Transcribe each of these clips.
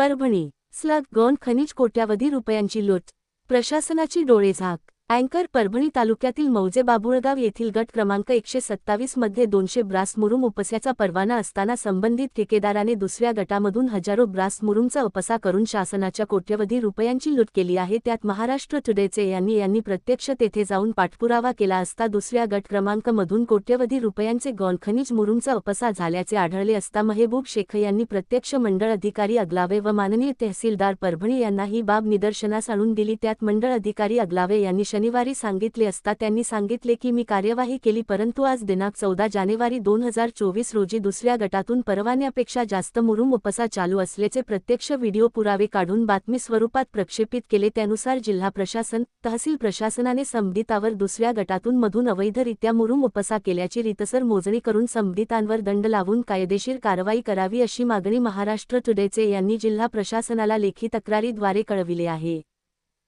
Parbhani slug गौण खनिज कोट्यावधी रुपयांची लूट प्रशासनाची डोळेझाक. अँकर परभणी तालुक्यातील मौजे बाबुळगाव येथील गट क्रमांक एकशे सत्तावीसमध्ये दोनशे ब्रास मुरुम उपस्याचा परवाना असताना संबंधित ठेकेदाराने दुसऱ्या गटामधून हजारो ब्रास मुरुमचा उपसा करून शासनाच्या कोट्यवधी रुपयांची लूट केली आहे. त्यात महाराष्ट्र टुडेचे यांनी यांनी प्रत्यक्ष तेथे जाऊन पाठपुरावा केला असता दुसऱ्या गट क्रमांकमधून कोट्यवधी रुपयांचे गॉनखनिज मुरुमचा उपसा झाल्याचे आढळले असता महेबूब शेख यांनी प्रत्यक्ष मंडळ अधिकारी अगलावे व माननीय तहसीलदार परभणी यांना ही बाब निदर्शनास आणून दिली. त्यात मंडळ अधिकारी अगलावे यांनी शनिवारी सांगितले असता त्यांनी सांगितले की मी कार्यवाही केली परंतु आज दिनांक चौदा जानेवारी दोन हजार चोवीस रोजी दुसऱ्या गटातून परवान्यापेक्षा जास्त मुरुम उपसा चालू असल्याचे प्रत्यक्ष व्हिडिओ पुरावे काढून बातमी स्वरूपात प्रक्षेपित केले. त्यानुसार जिल्हा प्रशासन तहसील प्रशासनाने संबंधितावर दुसऱ्या गटातून मधून अवैधरित्या मुरुम उपसा केल्याची रितसर मोजणी करून संबंधितांवर दंड लावून कायदेशीर कारवाई करावी अशी मागणी महाराष्ट्र टुडेचे यांनी जिल्हा प्रशासनाला लेखी तक्रारीद्वारे कळविले आहे.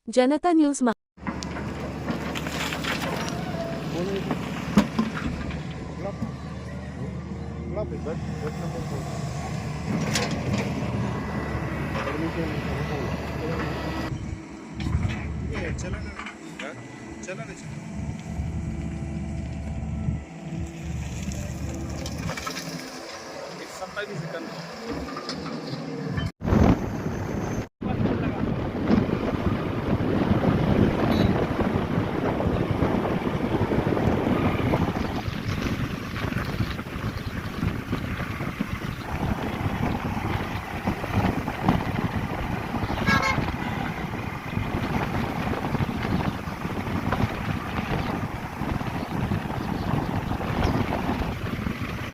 जनता news Lapit, ba't? Ba't na